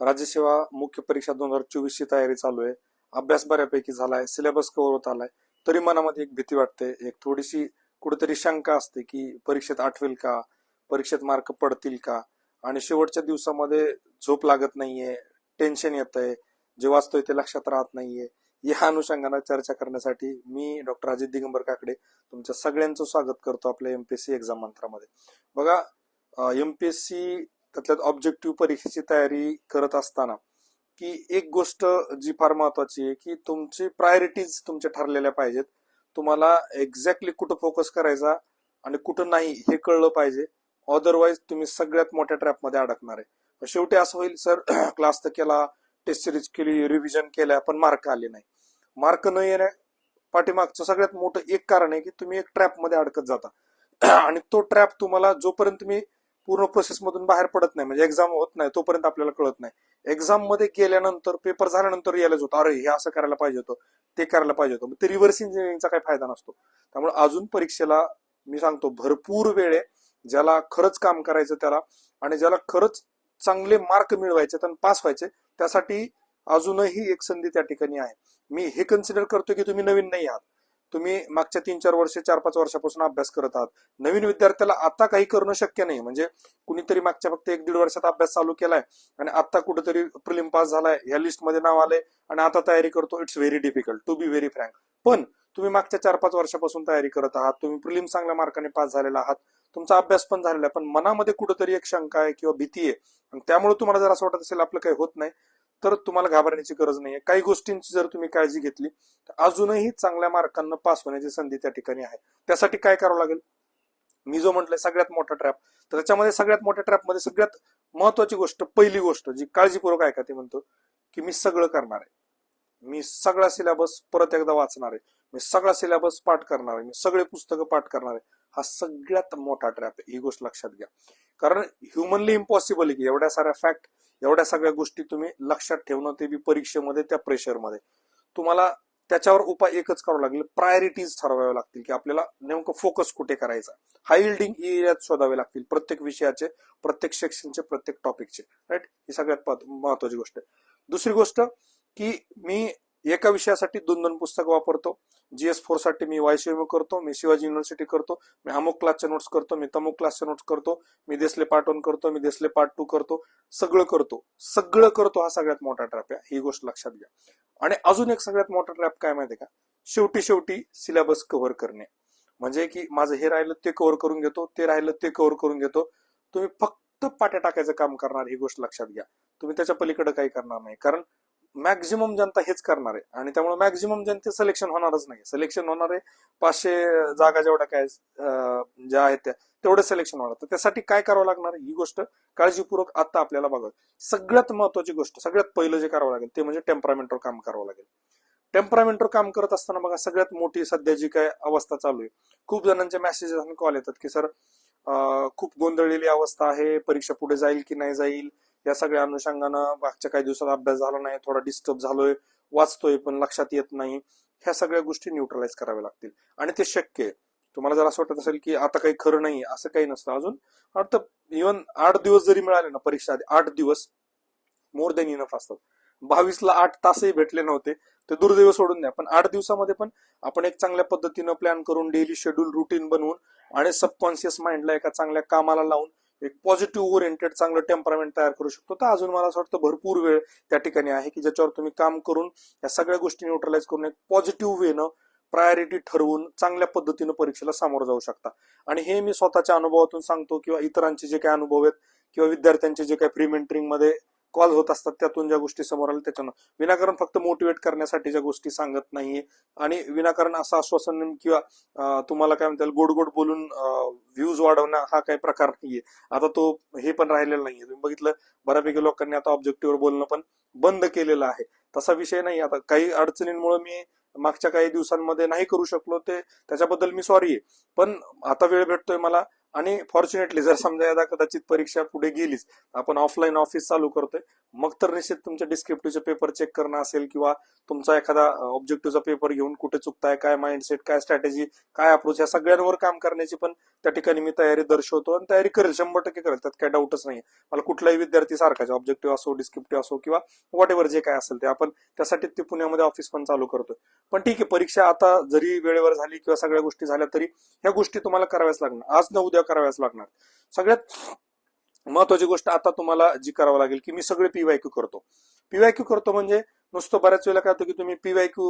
राज्यसेवा मुख्य परीक्षा दोन हजार चोवीस ची तयारी चालू आहे. अभ्यास बऱ्यापैकी झालाय सिलेबस कव्हर होत आलाय. तरी मनामध्ये एक भीती वाटते एक थोडीशी कुठेतरी शंका असते की परीक्षेत आठवेल का? परीक्षेत मार्क पडतील का? आणि शेवटच्या दिवसामध्ये झोप लागत नाहीये टेन्शन येत आहे जे वाचतोय ते लक्षात राहत नाहीये. या अनुषंगाने चर्चा करण्यासाठी मी डॉक्टर अजित दिगंबर काकडे तुमच्या सगळ्यांचं स्वागत करतो आपल्या एमपीएससी एक्झाम मंत्रामध्ये. बघा एमपीएससी त्यातल्यात ऑब्जेक्टिव्ह परीक्षेची तयारी करत असताना की एक गोष्ट जी फार महत्वाची आहे की तुमची प्रायोरिटीज तुमच्या ठरलेल्या पाहिजेत. तुम्हाला एक्झॅक्टली कुठं फोकस करायचा आणि कुठं नाही हे कळलं पाहिजे. अदरवाईज तुम्ही सगळ्यात मोठ्या ट्रॅपमध्ये अडकणार आहे. शेवटी असं होईल सर क्लास तर केला टेस्ट सिरीज केली रिव्हिजन केल्या पण मार्क आले नाही. मार्क न येण्या पाठीमागचं सगळ्यात मोठं एक कारण आहे की तुम्ही एक ट्रॅपमध्ये अडकत जाता. आणि तो ट्रॅप तुम्हाला जोपर्यंत तुम्ही पूर्ण प्रोसेसमधून बाहेर पडत नाही. म्हणजे एक्झाम होत नाही तोपर्यंत आपल्याला कळत नाही. एक्झाममध्ये गेल्यानंतर पेपर झाल्यानंतर रिअलाइज होतं अरे हे असं करायला पाहिजे होतं ते करायला पाहिजे होतं. मग ते रिव्हर्स इंजिनिअरिंगचा काही फायदा नसतो. त्यामुळे अजून परीक्षेला मी सांगतो भरपूर वेळ आहे. ज्याला खरंच काम करायचं त्याला आणि ज्याला खरंच चांगले मार्क मिळवायचे आणि पास व्हायचे त्यासाठी अजूनही एक संधी त्या ठिकाणी आहे. मी हे कन्सिडर करतो की तुम्ही नवीन नाही आहात. तुम्ही मागच्या तीन चार वर्ष चार पाच वर्षापासून अभ्यास करत आहात. नवीन विद्यार्थ्याला आता काही करणं शक्य नाही. म्हणजे कुणीतरी मागच्या फक्त एक दीड वर्षात अभ्यास चालू केलाय आणि आता कुठेतरी प्रिलिम पास झालाय. ह्या लिस्टमध्ये नाव आलंय आणि आता तयारी करतो. It's very difficult to be very frank पण तुम्ही मागच्या चार पाच वर्षापासून तयारी करत आहात. तुम्ही प्रिलिम चांगल्या मार्काने पास झालेला आहात. तुमचा अभ्यास पण झालेला आहे. पण मनामध्ये कुठेतरी एक शंका आहे किंवा भीती आहे. आणि त्यामुळे तुम्हाला जर असं वाटत असेल आपलं काही होत नाही तर तुम्हाला घाबरण्याची गरज नाही आहे काही गोष्टींची जर तुम्ही काळजी घेतली तर अजूनही चांगल्या मार्कांना पास होण्याची संधी त्या ठिकाणी आहे. त्यासाठी काय करावं लागेल? मी जो म्हटलंय सगळ्यात मोठा ट्रॅप तर त्याच्यामध्ये सगळ्यात मोठ्या ट्रॅपमध्ये सगळ्यात महत्वाची गोष्ट पहिली गोष्ट जी काळजीपूर्वक आहे का ते म्हणतो की मी सगळं करणार आहे. मी सगळा सिलेबस परत एकदा वाचणार आहे. मी सगळा सिलेबस पाठ करणार आहे. मी सगळे पुस्तकं पाठ करणार आहे. हा सगळ्यात मोठा ट्रॅप आहे. ही गोष्ट लक्षात घ्या. कारण ह्युमनली इम्पॉसिबल आहे की एवढ्या साऱ्या फॅक्ट एवढ्या सगळ्या गोष्टी तुम्ही लक्षात ठेवणं ते बी परीक्षेमध्ये त्या प्रेशरमध्ये तुम्हाला त्याच्यावर उपाय एकच करावा लागेल. प्रायोरिटीज ठरवाव्या लागतील की आपल्याला नेमकं फोकस कुठे करायचा. हाय इल्डिंग एरियात शोधावे लागतील. प्रत्येक विषयाचे प्रत्येक सेक्शनचे प्रत्येक टॉपिकचे राईट ही सगळ्यात महत्वाची गोष्ट आहे. दुसरी गोष्ट की मी एका विषयासाठी दोन दोन पुस्तक वापरतो. जीएस फोरसाठी मी वायसीएम करतो मी शिवाजी युनिव्हर्सिटी करतो मी अमुक क्लासच्या नोट्स करतो मी तमुक क्लासच्या नोट्स करतो मी देसले पार्ट वन करतो मी देसले पार्ट टू करतो सगळं करतो. सगळं करतो हा सगळ्यात मोठा ट्रॅप आहे. ही गोष्ट लक्षात घ्या. आणि अजून एक सगळ्यात मोठा ट्रॅप काय माहितीये का? शेवटी शेवटी सिलेबस कव्हर करणे. म्हणजे की माझं हे राहिलं ते कव्हर करून घेतो ते राहिलं ते कव्हर करून घेतो. तुम्ही फक्त पाट्या टाकायचं काम करणार ही गोष्ट लक्षात घ्या. तुम्ही त्याच्या पलीकडे काही करणार नाही. कारण मॅक्झिमम जनता हेच करणार आहे. आणि त्यामुळे मॅक्झिमम जनते सिलेक्शन होणारच नाही. सिलेक्शन होणार आहे पाचशे जागा जेवढ्या काय ज्या आहेत त्या तेवढं सिलेक्शन होणार. तर त्यासाठी काय करावं लागणार ही गोष्ट काळजीपूर्वक आता आपल्याला बघावं. सगळ्यात महत्वाची गोष्ट सगळ्यात पहिलं जे करावं लागेल ते म्हणजे टेम्परामेंटवर काम करावं लागेल. टेम्परामेंटवर काम करत असताना बघा सगळ्यात मोठी सध्या जी काय अवस्था चालू आहे. खूप जणांचे मेसेजेस आणि कॉल येतात की सर खूप गोंधळलेली अवस्था आहे. परीक्षा पुढे जाईल की नाही जाईल? या सगळ्या अनुषंगानं मागच्या काही दिवसात अभ्यास झाला नाही थोडा डिस्टर्ब झालोय वाचतोय पण लक्षात येत नाही. ह्या सगळ्या गोष्टी न्यूट्रलाइज कराव्या लागतील. आणि ते शक्य आहे. तुम्हाला जर असं वाटत असेल की आता काही खरं नाही असं काही नसतं अजून. अर्थ इव्हन आठ दिवस जरी मिळाले ना परीक्षा आधी आठ दिवस मोर देन इनफ असतात. बावीसला आठ तासही भेटले नव्हते. ते दुर्दैव सोडून द्या. पण आठ दिवसामध्ये पण आपण एक चांगल्या पद्धतीनं प्लॅन करून डेली शेड्यूल रुटीन बनवून आणि सबकॉन्शियस माइंडला एका चांगल्या कामाला लावून एक पॉझिटिव्ह ओरिएंटेड चांगलं टेम्परामेंट तयार करू शकतो. तर अजून मला असं वाटतं भरपूर वेळ त्या ठिकाणी आहे की ज्याच्यावर तुम्ही काम करून या सगळ्या गोष्टी न्यूट्रलाइज करून एक पॉझिटिव्ह वेनं प्रायोरिटी ठरवून चांगल्या पद्धतीनं परीक्षेला सामोरं जाऊ शकता. आणि हे मी स्वतःच्या अनुभवातून सांगतो किंवा इतरांचे जे काही अनुभव आहेत किंवा विद्यार्थ्यांचे जे काही प्री मेंटरिंगमध्ये कॉल होत असतात त्यातून ज्या गोष्टी समोर आल्या त्याच्यानं विनाकारण फक्त मोटिवेट करण्यासाठी ज्या गोष्टी सांगत नाहीये. आणि विनाकारण असं आश्वासन किंवा तुम्हाला काय म्हणता येईल गोड गोड बोलून व्ह्यूज वाढवणं हा काही प्रकार नाहीये. आता तो हे पण राहिलेला नाहीये. तुम्ही बघितलं बऱ्यापैकी लोकांनी आता ऑब्जेक्टिव्हवर बोलणं पण बंद केलेलं आहे. तसा विषय नाही आता काही अडचणींमुळे मी मागच्या काही दिवसांमध्ये नाही करू शकलो ते त्याच्याबद्दल मी सॉरी आहे. पण आता वेळ भेटतोय मला. आणि फॉर्च्युनेटली जर समजा यदा कदाचित परीक्षा पुढे गेलीच आपण ऑफलाईन ऑफिस चालू करतोय मग तर निश्चित तुमच्या डिस्क्रिप्टिव्हचे पेपर चेक करणं असेल किंवा तुमचा एखादा ऑब्जेक्टिव्हचा पेपर घेऊन कुठे चुकताय काय माइंडसेट काय स्ट्रॅटेजी काय अप्रोच या सगळ्यांवर काम करण्याची पण त्या ठिकाणी मी तयारी दर्शवतो आणि तयारी करेल शंभर टक्के करेल त्यात काय डाऊटच नाही मला कुठलाही विद्यार्थी सारखाच ऑब्जेक्टिव्ह असो डिस्क्रिप्टिव्ह असो किंवा वॉट एव्हर जे काय असेल ते आपण त्यासाठी ते पुण्यामध्ये ऑफिस पण चालू करतोय. पण ठीक आहे परीक्षा आता जरी वेळेवर झाली किंवा सगळ्या गोष्टी झाल्या तरी ह्या गोष्टी तुम्हाला कराव्याच लागणार. आज न उद्या कराव्याच लागणार. सगळ्यात महत्वाची गोष्ट आता तुम्हाला जी करावं लागेल की मी सगळे पीवायक्यू करतो. पीवायक्यू करतो म्हणजे नुसतं बऱ्याच वेळेला काय होतं की तुम्ही पीवायक्यू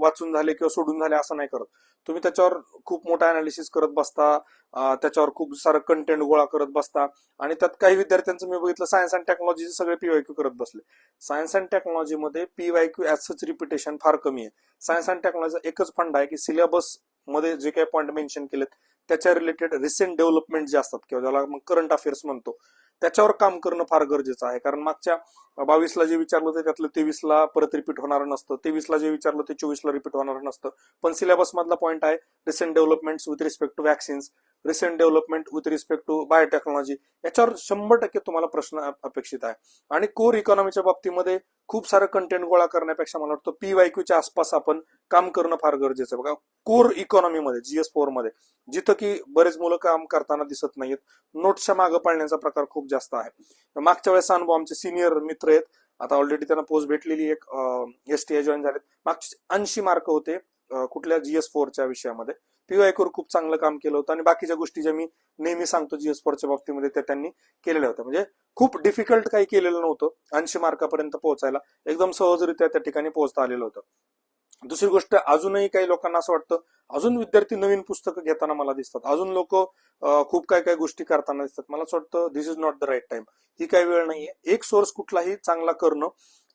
वाचून झाले किंवा सोडून झाले असं नाही करत. तुम्ही त्याच्यावर खूप मोठा अनालिसिस करत बसता त्याच्यावर खूप सारं कंटेंट गोळा करत बसता आणि त्यात काही विद्यार्थ्यांचं मी बघितलं सायन्स अँड टेक्नॉलॉजीचे सगळे पीवायक्यू करत बसले. सायन्स अँड टेक्नॉलॉजीमध्ये पीवायक्यू ऍज सच रिपिटेशन फार कमी आहे. सायन्स अँड टेक्नॉलॉजीचा एकच फंड आहे की सिलेबसमध्ये जे काही पॉईंट मेन्शन केलेत त्याच्या रिलेटेड रिसेंट डेव्हलपमेंट जे असतात किंवा ज्याला मग करंट अफेअर्स म्हणतो त्याच्यावर काम करणं फार गरजेचं आहे. कारण मागच्या बावीसला जे विचारलं होतं त्यातलं तेवीसला परत रिपीट होणार नसतं. तेवीसला जे विचारलं ते चोवीसला रिपीट होणार नसतं. पण सिलेबस मधला पॉईंट आहे recent development with respect to vaccines recent development with respect to biotechnology याच्यावर शंभर टक्के तुम्हाला प्रश्न अपेक्षित आहे. आणि कोर इकॉनॉमीच्या बाबतीमध्ये खूप सारं कंटेंट गोळा करण्यापेक्षा मला वाटतं पीवायक्यूच्या आसपास आपण काम करणं फार गरजेचं आहे. बघा कोर इकॉनॉमीमध्ये जीएस फोरमध्ये जिथं की बरेच मुलं काम करताना दिसत नाहीत नोट्सच्या मागं पाळण्याचा प्रकार खूप जास्त आहे. मागच्या वेळेस अनुभव आमचे सिनियर मित्र आहेत. आता ऑलरेडी त्यांना पोस्ट भेटलेली एक एस टी जॉईन झालेत. मागचे ऐंशी मार्क होते कुठल्या जीएस फोरच्या विषयामध्ये. पीवायकर खूप चांगलं काम केलं होतं. आणि बाकीच्या गोष्टी ज्या मी नेहमी सांगतो जीएस फोरच्या बाबतीमध्ये त्या त्यांनी केलेल्या होत्या. म्हणजे खूप डिफिकल्ट काही केलेलं नव्हतं ऐंशी मार्कापर्यंत पोहोचायला. एकदम सहजरित्या त्या ठिकाणी पोहोचता आलेलं होतं. दुसरी गोष्ट अजूनही काही लोकांना असं वाटतं अजून विद्यार्थी नवीन पुस्तकं घेताना मला दिसतात. अजून लोक खूप काय काय गोष्टी करताना दिसतात. मला असं वाटतं this is not the right time ही काही वेळ नाहीये. एक सोर्स कुठलाही चांगला करणं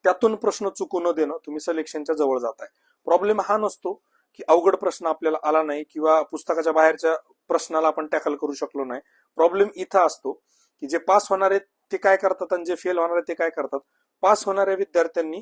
त्यातून प्रश्न चुकू न देणं तुम्ही सिलेक्शनच्या जवळ जाताय. प्रॉब्लेम हा नसतो. की अवघड प्रश्न आपल्याला आला नाही किंवा पुस्तकाच्या बाहेरच्या प्रश्नाला आपण टॅकल करू शकलो नाही. प्रॉब्लेम इथं असतो की जे पास होणार आहेत ते काय करतात आणि जे फेल होणार आहेत ते काय करतात. पास होणाऱ्या विद्यार्थ्यांनी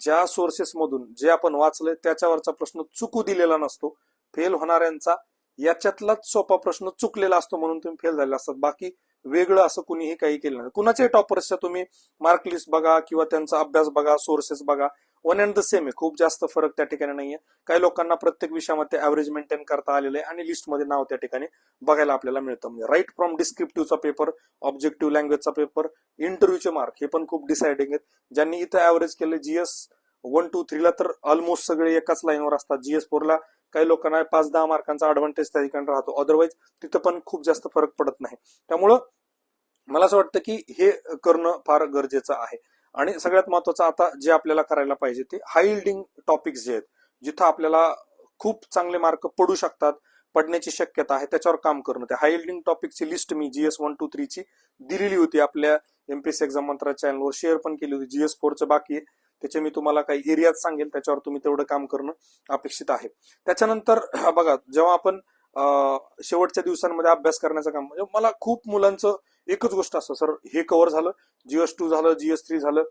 ज्या सोर्सेसमधून जे आपण वाचलंय त्याच्यावरचा प्रश्न चुकू दिलेला नसतो. फेल होणाऱ्यांचा याच्यातलाच सोपा प्रश्न चुकलेला असतो म्हणून तुम्ही फेल झाले असतात. बाकी वेगळं असं कुणीही काही केलं नाही. कुणाच्याही टॉपर्सच्या तुम्ही मार्क लिस्ट बघा किंवा त्यांचा अभ्यास बघा सोर्सेस बघा. वन अँड द सेम आहे. खूप जास्त फरक त्या ठिकाणी नाहीये. काही लोकांना प्रत्येक विषयामध्ये ऍव्हरेज मेंटेन करता आलेलं आहे आणि लिस्टमध्ये नाव त्या ठिकाणी बघायला आपल्याला मिळतं. म्हणजे राईट फ्रॉम डिस्क्रिप्टिव्हचा पेपर ऑब्जेक्टिव्ह लँग्वेजचा पेपर इंटरव्ह्यूचे मार्क हे पण खूप डिसाइडिंग आहेत. ज्यांनी इथं ऍव्हरेज केले जीएस वन टू थ्रीला तर ऑलमोस्ट सगळे एकाच लाईनवर असतात. जीएस फोरला काही लोकांना पाच दहा मार्कांचा अडव्हान्टेज त्या ठिकाणी राहतो. अदरवाईज तिथं पण खूप जास्त फरक पडत नाही. त्यामुळं मला असं वाटतं की हे करणं फार गरजेचं आहे. आणि सगळ्यात महत्वाचं आता जे आपल्याला करायला पाहिजे ते हाय टॉपिक्स जे आहेत जिथं आपल्याला खूप चांगले मार्क पडू शकतात पडण्याची शक्यता आहे त्याच्यावर काम करणं. त्या हाय टॉपिकची लिस्ट मी जीएस वन टू थ्रीची दिलेली होती. आपल्या एमपीएससी एक्झाम मंत्रा चॅनलवर शेअर पण केली होती. जीएस फोरचं बाकी आहे. त्याचे मी तुम्हाला काही एरियाज सांगेल. त्याच्यावर तुम्ही तेवढं काम करणं अपेक्षित आहे. त्याच्यानंतर बघा जेव्हा आपण शेवटच्या दिवसांमध्ये अभ्यास करण्याचं काम म्हणजे मला खूप मुलांचं एकच गोष्ट असतं सर हे कव्हर झालं जीएस टू झालं जीएस थ्री झालं.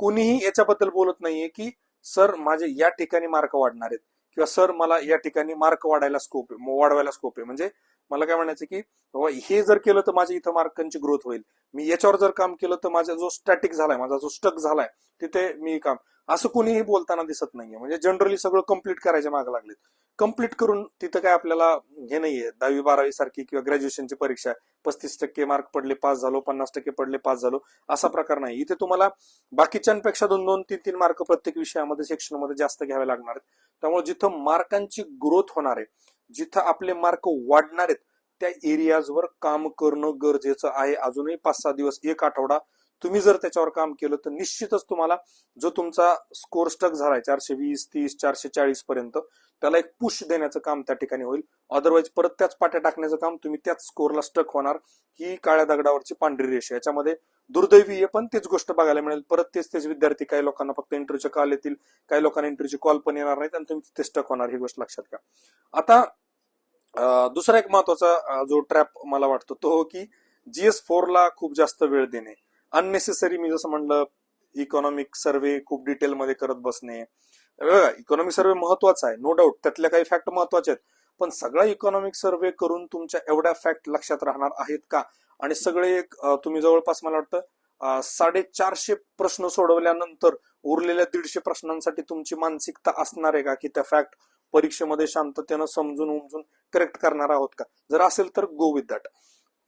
कोणीही याच्याबद्दल बोलत नाहीये की सर माझे या ठिकाणी मार्क वाढणार आहेत. किंवा सर मला या ठिकाणी मार्क वाढायला स्कोप आहे वाढवायला स्कोप आहे. म्हणजे मला काय म्हणायचं की बाबा हे जर केलं तर माझ्या इथं मार्कांची ग्रोथ होईल. मी याच्यावर जर काम केलं तर माझा जो स्टॅटिक झालाय माझा जो स्टक झालाय तिथे मी काम असं कोणीही बोलताना दिसत नाहीये. म्हणजे जनरली सगळं कंप्लीट करायच्या मागे लागलेत. कंप्लीट करून तिथं काय आपल्याला हे नाहीये दहावी बारावी सारखी किंवा ग्रॅज्युएशनची परीक्षा पस्तीस टक्के मार्क पडले पास झालो पन्नास टक्के पडले पास झालो असा प्रकार नाही. इथे तुम्हाला बाकीच्यांपेक्षा दोन दोन तीन तीन मार्क प्रत्येक विषयामध्ये सेक्शनमध्ये जास्त घ्यावे लागणार आहेत. त्यामुळे जिथं मार्कांची ग्रोथ होणार आहे जिथं आपले मार्क वाढणार आहेत त्या एरियाजवर काम करणं गरजेचं आहे. अजूनही पाच सहा दिवस एक आठवडा तुम्ही जर त्याच्यावर काम केलं तर निश्चितच तुम्हाला जो तुमचा स्कोर स्टक झालाय चारशे वीस तीस चारशे चाळीस पर्यंत त्याला एक पुश देण्याचं काम त्या ठिकाणी होईल. अदरवाईज परत त्याच पाट्या टाकण्याचं काम तुम्ही त्याच स्कोरला स्टक होणार. ही काळ्या दगडावरची पांढरी रेषा याच्यामध्ये दुर्दैवी आहे पण तीच गोष्ट बघायला मिळेल. परत तेच तेच विद्यार्थी काही लोकांना फक्त इंटरव्ह्यूचे कॉल येतील काही लोकांना इंटरव्ह्यूचे कॉल पण येणार नाहीत आणि तुम्ही तिथे स्टक होणार. ही गोष्ट लक्षात घ्या. आता दुसरा एक महत्त्वाचा जो ट्रॅप मला वाटतो तो हो की जीएस ला खूप जास्त वेळ देणे. अननेसेसरी मी जसं म्हणलं इकॉनॉमिक सर्वे खूप डिटेलमध्ये करत बसणे. इकॉनॉमिक सर्वे महत्त्वाचा आहे. नो डाऊट त्यातल्या काही फॅक्ट महत्त्वाचे आहेत. पण सगळा इकॉनॉमिक सर्व्हे करून तुमच्या एवढ्या फॅक्ट लक्षात राहणार आहेत का? आणि सगळे एक तुम्ही जवळपास मला वाटतं साडेचारशे प्रश्न सोडवल्यानंतर उरलेल्या दीडशे प्रश्नांसाठी तुमची मानसिकता असणार आहे का? की त्या फॅक्ट परीक्षेमध्ये शांततेनं समजून उमजून करेक्ट करणार आहोत का? जर असेल तर गो विथ दॅट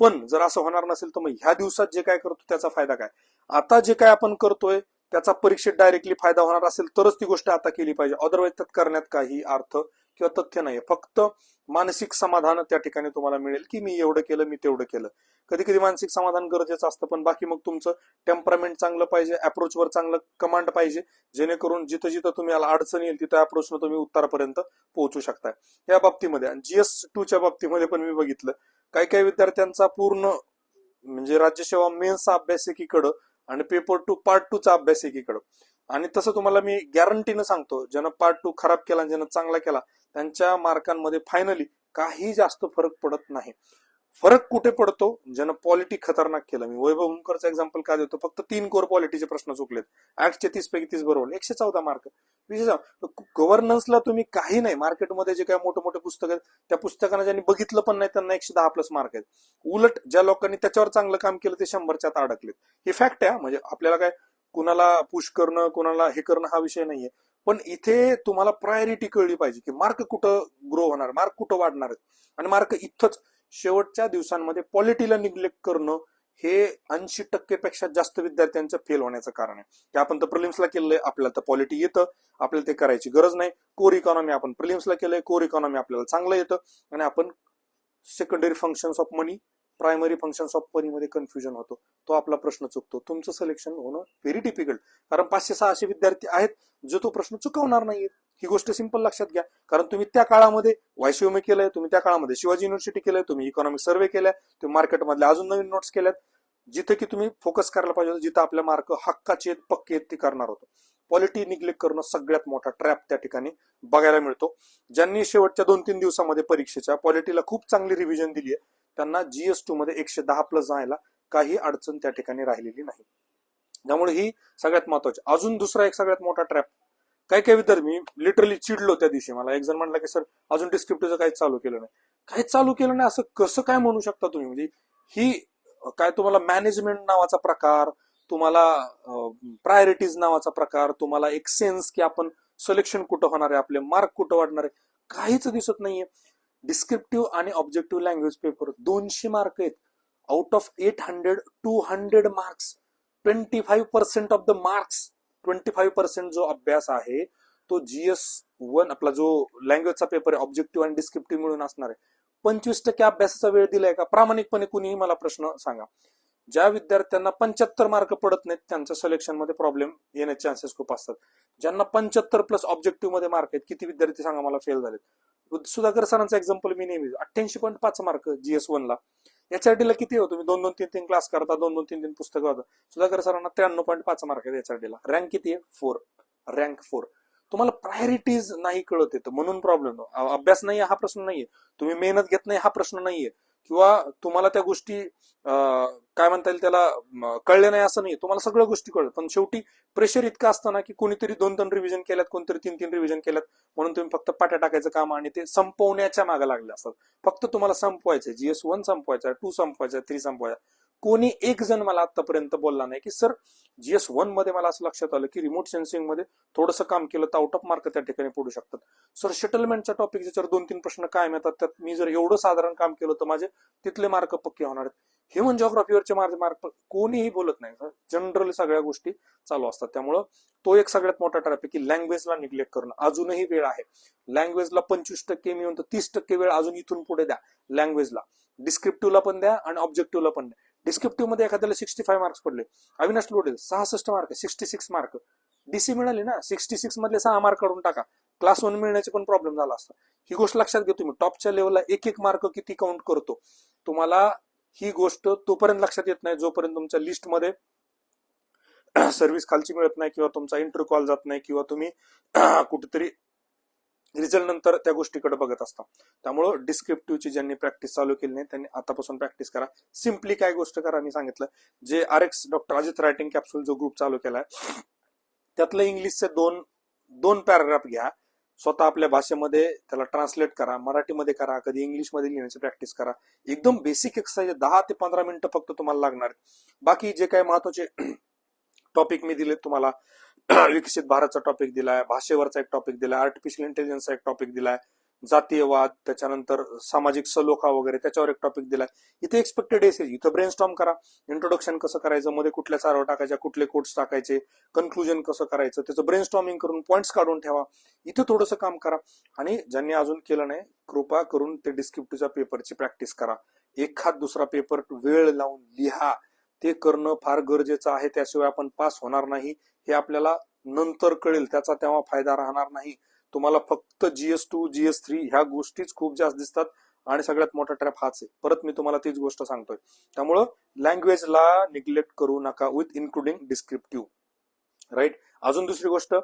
पण जर असं होणार नसेल तर मग ह्या दिवसात जे काय करतो त्याचा फायदा काय? आता जे काय आपण करतोय त्याचा परीक्षेत डायरेक्टली फायदा होणार असेल तरच ती गोष्ट आता केली पाहिजे. अदरवाईज त्यात करण्यात काही अर्थ किंवा तथ्य नाही फक्त मानसिक समाधान त्या ठिकाणी तुम्हाला मिळेल की मी एवढं केलं मी तेवढं केलं. कधी कधी मानसिक समाधान गरजेचं असतं पण बाकी मग तुमचं टेम्परामेंट चांगलं पाहिजे अप्रोचवर चांगलं कमांड पाहिजे जेणेकरून जिथं जिथं तुम्ही अडचण येईल तिथं अप्रोचनं तुम्ही उत्तरापर्यंत पोहोचू शकताय. या बाबतीमध्ये आणि जीएस टूच्या बाबतीमध्ये पण मी बघितलं काही काही विद्यार्थ्यांचा पूर्ण म्हणजे राज्यसेवा मेन्सचा अभ्यासिकीकडं आणि पेपर टू पार्ट टू चा अभ्यास एकीकडं. आणि तसं तुम्हाला मी गॅरंटीनं सांगतो ज्यानं पार्ट टू खराब केला ज्यानं चांगला केला त्यांच्या मार्कांमध्ये फायनली काही जास्त फरक पडत नाही. फरक कुठे पडतो? ज्यानं पॉलिटी खतरनाक केलं. मी वैभव हुंकरचं एक्झाम्पल काय देतो? फक्त तीन कोर पॉलिटीचे प्रश्न चुकलेत. ऍक्टचे तीस पैकी तीस बरोबर. एकशे चौदा मार्क विशेष गव्हर्नन्सला तुम्ही काही नाही. मार्केटमध्ये जे काय मोठे मोठे पुस्तक आहेत त्या पुस्तकांना ज्यांनी बघितलं पण नाही त्यांना एकशे दहा प्लस मार्क आहेत. उलट ज्या लोकांनी त्याच्यावर चांगलं काम केलं ते शंभरच्या आत अडकलेत. हे फॅक्ट आहे म्हणजे आपल्याला काय कुणाला पुश करणं कुणाला हे करणं हा विषय नाहीये. पण इथे तुम्हाला प्रायोरिटी कळली पाहिजे की मार्क कुठं ग्रो होणार मार्क कुठं वाढणार आहेत. आणि मार्क इथंच शेवटच्या दिवसांमध्ये पॉलिटीला निग्लेक्ट करणं हे ऐंशी टक्केपेक्षा जास्त विद्यार्थ्यांचं फेल होण्याचं कारण आहे. ते आपण तर प्रिलिम्सला केलंय आपल्याला तर पॉलिटी येतं आपल्याला ते करायची गरज नाही. कोर इकॉनॉमी आपण प्रिलिम्सला केलंय कोर इकॉनॉमी आपल्याला चांगलं येतं. आणि आपण secondary functions of money primary functions of money मध्ये कन्फ्युजन होतो. तो आपला प्रश्न चुकतो. तुमचं सिलेक्शन होणं व्हेरी डिफिकल्ट कारण पाचशे सहाशे विद्यार्थी आहेत जो तो प्रश्न चुकवणार नाहीये. ही गोष्ट सिंपल लक्षात घ्या. कारण तुम्ही त्या काळामध्ये वायसीओमे केलंय तुम्ही त्या काळामध्ये शिवाजी युनिव्हर्सिटी केलंय तुम्ही इकॉनॉमिक सर्व्हे केलाय तुम्ही मार्केटमधल्या अजून नवीन नोट्स केल्यात. जिथे की तुम्ही फोकस करायला पाहिजे जिथं आपल्या मार्क हक्काचे आहेत पक्के आहेत ते करणार होतो. पॉलिटी निग्लेक्ट करणं सगळ्यात मोठा ट्रॅप त्या ठिकाणी बघायला मिळतो. ज्यांनी शेवटच्या दोन तीन दिवसामध्ये परीक्षेच्या पॉलिटीला खूप चांगली रिव्हिजन दिली आहे त्यांना जीएस टू मध्ये एकशे दहा प्लस जायला काही अडचण त्या ठिकाणी राहिलेली नाही. त्यामुळे ही सगळ्यात महत्वाची. अजून दुसरा एक सगळ्यात मोठा ट्रॅप काही काही विद्यार्थी मी लिटरली चिडलो त्या दिवशी. मला एक जण म्हटलं की सर अजून डिस्क्रिप्टिव्हचं काहीच चालू केलं नाही. काहीच चालू केलं नाही? असं कसं काय म्हणू शकता तुम्ही? म्हणजे ही काय तुम्हाला मॅनेजमेंट नावाचा प्रकार तुम्हाला प्रायोरिटीज नावाचा प्रकार तुम्हाला एक सेन्स की आपण सिलेक्शन कुठं होणार आहे आपले मार्क कुठं वाढणार आहे काहीच दिसत नाहीये. डिस्क्रिप्टिव्ह आणि ऑब्जेक्टिव्ह लँग्वेज पेपर दोनशे मार्क आहेत. Out of eight hundred two hundred marks twenty five percent of the marks twenty five percent जो अभ्यास आहे तो जीएस वन आपला जो लँग्वेजचा पेपर आहे ऑब्जेक्टिव्ह आणि डिस्क्रिप्टिव्ह मिळून असणार आहे. पंचवीस टक्के अभ्यासाचा वेळ दिलाय का? प्रामाणिकपणे कुणीही मला प्रश्न सांगा. ज्या विद्यार्थ्यांना पंच्याहत्तर मार्क पडत नाहीत त्यांच्या सिलेक्शनमध्ये प्रॉब्लेम येण्याचे चान्सेस खूप असतात. ज्यांना पंच्याहत्तर प्लस ऑब्जेक्टिव्हमध्ये मार्क आहेत किती विद्यार्थी सांगा मला फेल झालेत. सुधाकर सरांचा एक्झाम्पल मी नेहमी अठ्ठ्याऐंशी पॉईंट पाच मार्क जीएस वन ला. एचआरडीला किती हो तुम्ही? दोन दोन तीन तीन क्लास करता दोन दोन तीन तीन पुस्तकं होता सुधाकर सरांना त्र्याण्णव पॉईंट पाच मार्क आहेत एचआरडीला रँक किती आहे? फोर रँक फोर तुम्हाला प्रायोरिटीज नाही कळत येतं म्हणून प्रॉब्लेम अभ्यास नाही हा प्रश्न नाहीये. तुम्ही मेहनत घेत नाही हा प्रश्न नाहीये. किंवा तुम्हाला त्या गोष्टी काय म्हणता येईल त्याला कळले नाही असं नाही तुम्हाला सगळ्या गोष्टी कळत पण शेवटी प्रेशर इतकं असतं ना की कोणीतरी दोन दोन रिव्हिजन केल्यात कोणतरी तीन तीन रिव्हिजन केल्यात म्हणून तुम्ही फक्त पाट्या टाकायचं काम आणि ते संपवण्याच्या मागे लागले असतात. फक्त तुम्हाला संपवायचं जीएस वन संपवायचा टू संपवायचा थ्री संपवायचा. कोणी एक जण मला आतापर्यंत बोलला नाही की सर जीएस वनमध्ये मला असं लक्षात आलं की रिमोट सेन्सिंगमध्ये थोडंसं काम केलं तर आउट ऑफ मार्क त्या ठिकाणी पडू शकतात. सर सेटलमेंटच्या टॉपिक ज्याच्यावर दोन तीन प्रश्न काय येतात त्यात मी जर एवढं साधारण काम केलं तर माझे तिथले मार्क पक्के होणार आहेत. ह्युमन जॉग्राफीवरचे माझे मार्क कोणीही बोलत नाही. जनरली सगळ्या गोष्टी चालू असतात. त्यामुळं तो एक सगळ्यात मोठा ट्रॅप आहे की लँग्वेजला निग्लेक्ट करणं. अजूनही वेळ आहे. लँग्वेजला पंचवीस टक्के मी म्हणतो तीस टक्के वेळ अजून इथून पुढे द्या लँग्वेजला डिस्क्रिप्टिव्हला पण द्या आणि ऑब्जेक्टिव्हला पण द्या. डिस्क्रिप्टिव्हमध्ये एखाद्याला सिक्स्टी फाय मार्क्स पडले. अविनाश लोडेल सहासष्ट mark sixty six mark DC मिळाली ना सिक्स्टी सिक्स मधले सहा मार्क काढून टाका. क्लास वन मिळण्याचे पण प्रॉब्लेम झाला असता. ही गोष्ट लक्षात घ्या तुम्ही. टॉपच्या लेवलला एक एक मार्क किती काउंट करतो? तुम्हाला ही गोष्ट तोपर्यंत लक्षात येत नाही जोपर्यंत तुमच्या लिस्टमध्ये सर्व्हिस खालची मिळत नाही किंवा तुमचा इंटरव्ह्यू कॉल जात नाही किंवा तुम्ही कुठेतरी रिझल्ट नंतर त्या गोष्टीकडे बघत असतात त्यामुळं डिस्क्रिप्टिव्हची ज्यांनी प्रॅक्टिस चालू केली नाही त्यांनी आतापासून प्रॅक्टिस करा. सिम्पली काय गोष्ट करा मी सांगितलं. जे R X doctor Ajit writing capsule जो ग्रुप चालू केलाय त्यातलं इंग्लिशचे दोन दोन पॅराग्राफ घ्या. स्वतः आपल्या भाषेमध्ये त्याला ट्रान्सलेट करा मराठीमध्ये करा कधी इंग्लिशमध्ये लिहिण्याची प्रॅक्टिस करा. एकदम बेसिक एक्सरसाइज दहा ते पंधरा मिनिटं फक्त तुम्हाला लागणार. बाकी जे काही महत्त्वाचे टॉपिक मी दिलेत तुम्हाला विकसित भारतचा टॉपिक दिलाय भाषेवरचा एक टॉपिक दिलाय आर्टिफिशियल इंटेलिजन्सचा एक टॉपिक दिलाय जातीयवाद त्याच्यानंतर सामाजिक सलोखा वगैरे त्याच्यावर एक टॉपिक दिलाय. इथे एक्सपेक्टेड एसेज इथं ब्रेनस्टॉर्म करा. इंट्रोडक्शन कसं करायचं मध्ये कुठल्या चारव टाकायच्या कुठले कोट्स टाकायचे कन्क्लुजन कसं करायचं त्याचं ब्रेनस्टॉर्मिंग करून पॉईंट्स काढून ठेवा. इथं थोडंसं काम करा. आणि ज्यांनी अजून केलं नाही कृपा करून ते डिस्क्रिप्टिव्हच्या पेपरची प्रॅक्टिस करा. एखाद दुसरा पेपर वेळ लावून लिहा. ते करणं फार गरजेचं आहे त्याशिवाय आपण पास होणार नाही. हे आपल्याला नंतर कळेल. त्याचा तेव्हा फायदा राहणार नाही. तुम्हाला फक्त जीएस टू जीएस थ्री ह्या गोष्टीच खूप जास्त दिसतात आणि सगळ्यात मोठा ट्रॅप हाच आहे. परत मी तुम्हाला तीच गोष्ट सांगतोय. त्यामुळं लँग्वेजला निग्लेक्ट करू नका विथ इन्क्लुडिंग डिस्क्रिप्टिव्ह राईट अजून दुसरी गोष्ट.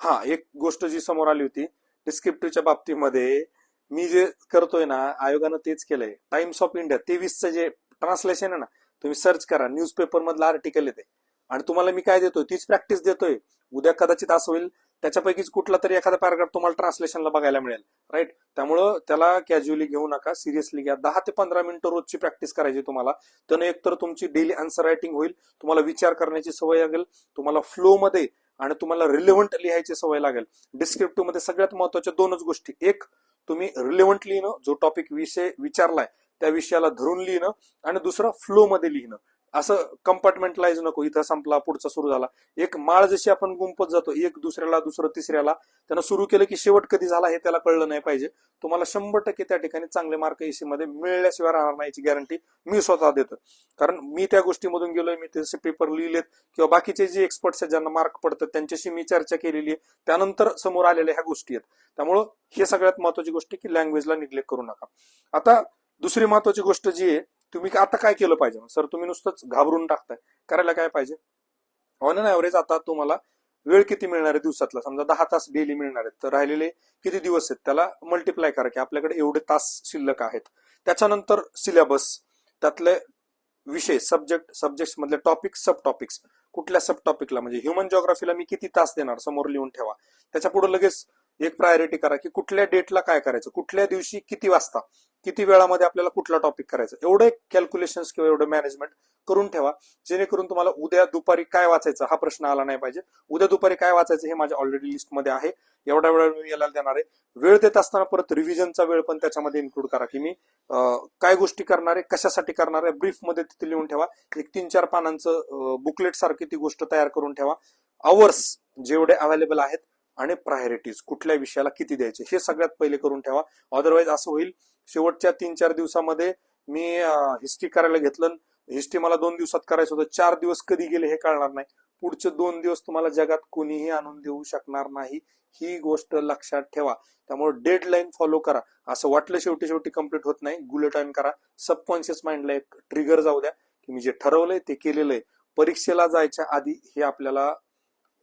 हा एक गोष्ट जी समोर आली होती डिस्क्रिप्टिव्हच्या बाबतीमध्ये मी जे करतोय ना आयोगानं तेच केलंय. टाइम्स ऑफ इंडिया तेवीसचं जे ट्रान्सलेशन आहे ना तुम्ही सर्च करा. न्यूजपेपर मधलं आर्टिकल येते आणि तुम्हाला मी काय देतोय? तीच प्रॅक्टिस देतोय. उद्या कदाचित असं होईल त्याच्यापैकीच कुठला तरी एखादा पॅराग्राफ तुम्हाला ट्रान्सलेशनला बघायला मिळेल राईट त्यामुळं त्याला कॅज्युअली घेऊ नका सिरियसली घ्या. दहा ते पंधरा मिनिटं रोजची प्रॅक्टिस करायची तुम्हाला. त्यानं एकतर तुमची डेली आन्सर रायटिंग होईल तुम्हाला विचार करण्याची सवय लागेल तुम्हाला फ्लो मध्ये आणि तुम्हाला रिलेव्हंट लिहायची सवय लागेल. डिस्क्रिप्टिव्हमध्ये सगळ्यात महत्त्वाच्या दोनच गोष्टी. एक तुम्ही रिलेव्हंट लिहिणं जो टॉपिक विषय विचारलाय त्या विषयाला धरून लिहिणं आणि दुसरं फ्लो मध्ये लिहिणं. असं कंपार्टमेंटलाइज नको इथं संपला पुढचा सुरू झाला. एक माळ जशी आपण गुंपत जातो एक दुसऱ्याला दुसरं तिसऱ्याला त्यानं सुरू केलं की शेवट कधी झाला हे त्याला कळलं नाही पाहिजे. तुम्हाला शंभर टक्के त्या ठिकाणी चांगले मार्क एसी मध्ये मिळल्याशिवाय राहणार नाही याची गॅरंटी मी स्वतः देतो. कारण मी त्या गोष्टीमधून गेलोय मी तसे पेपर लिहिलेत किंवा बाकीचे जे एक्सपर्ट्स आहेत ज्यांना मार्क पडतात त्यांच्याशी मी चर्चा केलेली आहे त्यानंतर समोर आलेल्या ह्या गोष्टी आहेत. त्यामुळं हे सगळ्यात महत्वाची गोष्ट की लँग्वेजला निग्लेक्ट करू नका. आता दुसरी महत्वाची गोष्ट जी आहे तुम्ही आता काय केलं पाहिजे? सर तुम्ही नुसतंच घाबरून टाकताय. करायला काय पाहिजे? ऑन अन ऍव्हरेज आता तुम्हाला वेळ किती मिळणार आहे दिवसातला? समजा दहा तास डेली मिळणार आहेत. तर राहिलेले किती दिवस आहेत? त्याला मल्टिप्लाय करा की आपल्याकडे एवढे तास शिल्लक आहेत. त्याच्यानंतर सिलेबस त्यातले विषय सब्जेक्ट सब्जेक्ट मधले टॉपिक सब टॉपिक्स कुठल्या सब टॉपिकला म्हणजे ह्युमन जॉग्राफीला मी किती तास देणार? समोर लिहून ठेवा. त्याच्या पुढे लगेच एक प्रायोरिटी करा की कुठल्या डेटला काय करायचं? कुठल्या दिवशी किती वाजता? किती वेळामध्ये आपल्याला कुठला टॉपिक करायचं? एवढे कॅल्क्युलेशन किंवा एवढं मॅनेजमेंट करून ठेवा जेणेकरून तुम्हाला उद्या दुपारी काय वाचायचं हा प्रश्न आला नाही पाहिजे. उद्या दुपारी काय वाचायचं हे माझ्या ऑलरेडी लिस्टमध्ये आहे. एवढा वेळ मी याला देणार आहे. वेळ देत असताना परत रिव्हिजनचा वेळ पण त्याच्यामध्ये इन्क्लूड करा की मी काय गोष्टी करणार आहे कशासाठी करणार आहे ब्रीफमध्ये तिथे लिहून ठेवा. एक तीन चार पानांचं बुकलेट सारखी ती गोष्ट तयार करून ठेवा. आवर्स जेवढे अवेलेबल आहेत आणि प्रायोरिटीज कुठल्या विषयाला किती द्यायचे हे सगळ्यात पहिले करून ठेवा. अदरवाईज असं होईल शेवटच्या तीन चार दिवसामध्ये मी हिस्ट्री करायला घेतलं हिस्ट्री मला दोन दिवसात करायचं होतं. चार दिवस कधी गेले हे कळणार नाही. पुढचे दोन दिवस तुम्हाला जगात कोणीही आणून देऊ शकणार नाही. ही गोष्ट लक्षात ठेवा. त्यामुळे डेडलाईन फॉलो करा. असं वाटलं शेवटी शेवटी कंप्लीट होत नाही. गुलेटाईन करा. सबकॉन्शियस माइंडला एक ट्रिगर जाऊ द्या. की मी जे ठरवलंय ते केलेलं आहे. परीक्षेला जायच्या आधी हे आपल्याला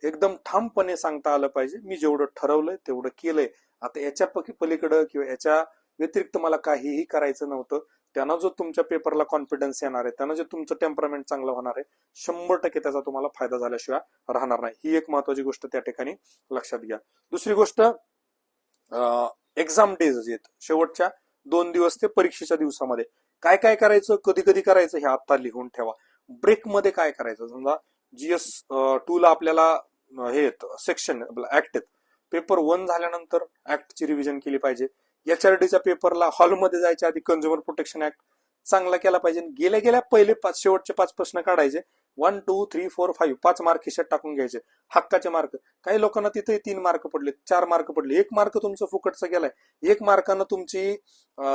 एकदम ठामपणे सांगता आलं पाहिजे. मी जेवढं ठरवलंय तेवढं केलंय. आता याच्या पलीकडं किंवा याच्या व्यतिरिक्त मला काहीही करायचं नव्हतं. त्यांना जो तुमच्या पेपरला कॉन्फिडन्स येणार आहे त्यांना जे तुमचं टेम्परामेंट चांगलं होणार आहे शंभर टक्के त्याचा तुम्हाला फायदा झाल्याशिवाय राहणार नाही. ही एक महत्वाची गोष्ट त्या ठिकाणी लक्षात घ्या. दुसरी गोष्ट एक्झाम डेज आहेत शेवटच्या दोन दिवस ते परीक्षेच्या दिवसामध्ये. काय काय करायचं कधी कधी करायचं हे आता लिहून ठेवा. ब्रेकमध्ये काय करायचं? समजा जीएस टू ला आपल्याला हे सेक्शन ऍक्ट आहेत पेपर वन झाल्यानंतर ऍक्टची रिव्हिजन केली पाहिजे. एचआरडीच्या पेपरला हॉलमध्ये जायच्या आधी कन्झ्युमर प्रोटेक्शन ऍक्ट चांगला केला पाहिजे. गेल्या गेल्या पहिले पाच शेवटचे पाच प्रश्न काढायचे. One two three four five पाच मार्क हिशात टाकून घ्यायचे. हक्काचे मार्क काही लोकांना तिथे तीन मार्क पडले चार मार्क पडले. एक मार्क तुमचं फुकटचा गेलाय. एक मार्कानं तुमची